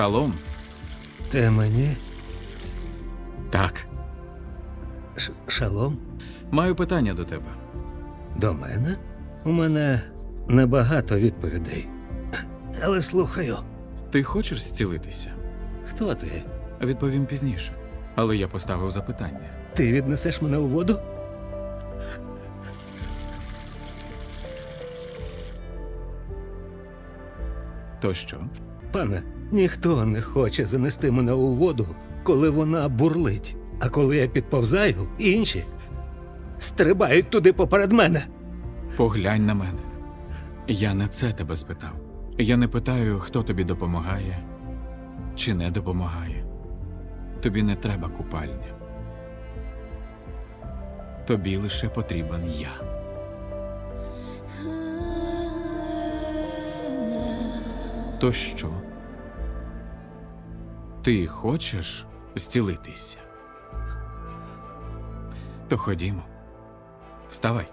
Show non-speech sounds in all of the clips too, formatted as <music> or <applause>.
Шалом. Ти мені Так. Ш- шалом Маю питання до тебе. до мене? У мене небагато відповідей. Але слухаю, Ти хочеш зцілитися? хто ти? Відповім пізніше. Але я поставив запитання. Ти віднесеш мене у воду? То що? Пане, ніхто не хоче занести мене у воду, коли вона бурлить. А коли я підповзаю, інші стрибають туди поперед мене. Поглянь на мене. Я не це тебе спитав. Я не питаю, хто тобі допомагає чи не допомагає. Тобі не треба купальня. Тобі лише потрібен я. То що? Ти хочеш зцілитися? То ходімо. Вставай,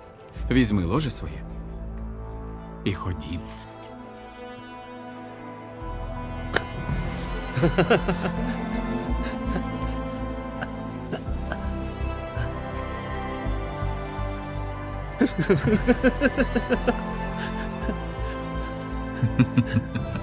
візьми ложе своє і ходімо. <laughs>